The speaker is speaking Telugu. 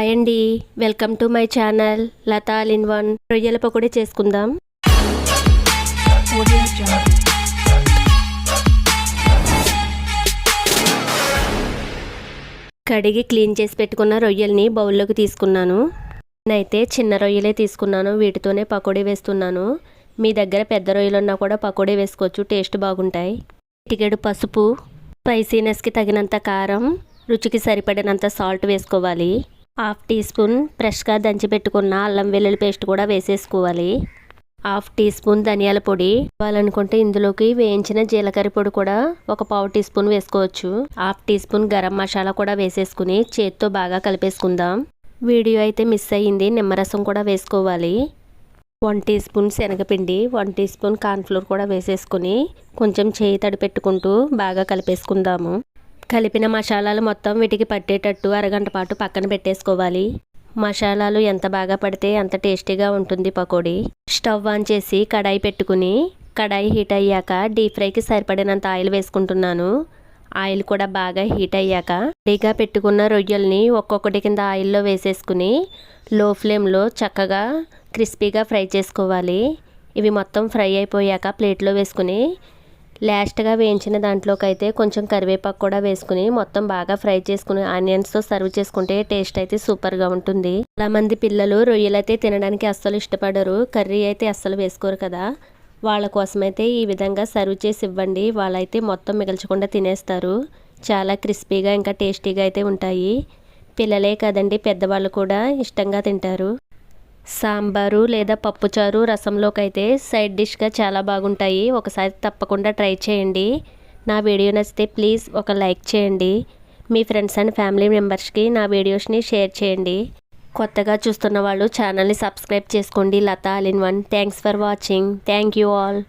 హాయ్ అండి. Welcome to my channel Latha in one. రొయ్యల పకోడీ చేసుకుందాం. కడిగి క్లీన్ చేసి పెట్టుకున్న రొయ్యల్ని బౌల్లోకి తీసుకున్నాను. నేనైతే చిన్న రొయ్యలే తీసుకున్నాను. వీటితోనే పకోడీ వేస్తున్నాను. మీ దగ్గర పెద్ద రొయ్యలు ఉన్నా కూడా పకోడీ వేసుకోవచ్చు. టేస్ట్ బాగుంటాయి. టికెడు పసుపు స్పైసీనెస్కి తగినంత కారం రుచికి సరిపడినంత సాల్ట్ వేసుకోవాలి. హాఫ్ టీ స్పూన్ ఫ్రెష్గా దంచి పెట్టుకున్న అల్లం వెల్లుల్లి పేస్ట్ కూడా వేసేసుకోవాలి. హాఫ్ టీ స్పూన్ ధనియాల పొడి కావాలనుకుంటే ఇందులోకి వేయించిన జీలకర్ర పొడి కూడా ఒక పావు టీ స్పూన్ వేసుకోవచ్చు. Half teaspoon garam masala కూడా వేసేసుకుని చేత్తో బాగా కలిపేసుకుందాం. వీడియో అయితే మిస్ అయ్యింది నిమ్మరసం కూడా వేసుకోవాలి. వన్ టీ స్పూన్ శనగపిండి వన్ టీ స్పూన్ కార్న్ఫ్లోర్ కూడా వేసేసుకుని కొంచెం చేయి తడి పెట్టుకుంటూ బాగా కలిపేసుకుందాము. కలిపిన మసాలాలు మొత్తం వీటికి పట్టేటట్టు అరగంట పాటు పక్కన పెట్టేసుకోవాలి. మసాలాలు ఎంత బాగా పడితే అంత టేస్టీగా ఉంటుంది పకోడీ. స్టవ్ ఆన్ చేసి కడాయి పెట్టుకుని కడాయి హీట్ అయ్యాక డీప్ ఫ్రైకి సరిపడినంత ఆయిల్ వేసుకుంటున్నాను. ఆయిల్ కూడా బాగా హీట్ అయ్యాక రెడీగా పెట్టుకున్న రొయ్యల్ని ఒక్కొక్కటి కింద ఆయిల్లో వేసేసుకుని లో ఫ్లేమ్లో చక్కగా క్రిస్పీగా ఫ్రై చేసుకోవాలి. ఇవి మొత్తం ఫ్రై అయిపోయాక ప్లేట్లో వేసుకుని లాస్ట్గా వేయించిన దాంట్లోకి అయితే కొంచెం కరివేపాకు కూడా వేసుకుని మొత్తం బాగా ఫ్రై చేసుకుని ఆనియన్స్తో సర్వ్ చేసుకుంటే టేస్ట్ అయితే సూపర్గా ఉంటుంది. చాలా మంది పిల్లలు రొయ్యలు అయితే తినడానికి అస్సలు ఇష్టపడరు. కర్రీ అయితే అస్సలు వేసుకోరు కదా. వాళ్ళ కోసమైతే ఈ విధంగా సర్వ్ చేసి ఇవ్వండి. వాళ్ళైతే మొత్తం మిగల్చకుండా తినేస్తారు. చాలా క్రిస్పీగా ఇంకా టేస్టీగా అయితే ఉంటాయి. పిల్లలే కదండి పెద్దవాళ్ళు కూడా ఇష్టంగా తింటారు. సాంబారు లేదా పప్పుచారు రసంలోకి అయితే సైడ్ డిష్గా చాలా బాగుంటాయి. ఒకసారి తప్పకుండా ట్రై చేయండి. నా వీడియో నచ్చితే ప్లీజ్ ఒక లైక్ చేయండి. మీ ఫ్రెండ్స్ అండ్ ఫ్యామిలీ మెంబర్స్కి నా వీడియోస్ని షేర్ చేయండి. కొత్తగా చూస్తున్న వాళ్ళు ఛానల్ని సబ్స్క్రైబ్ చేసుకోండి. Latha all in one. Thanks for watching. Thank you all.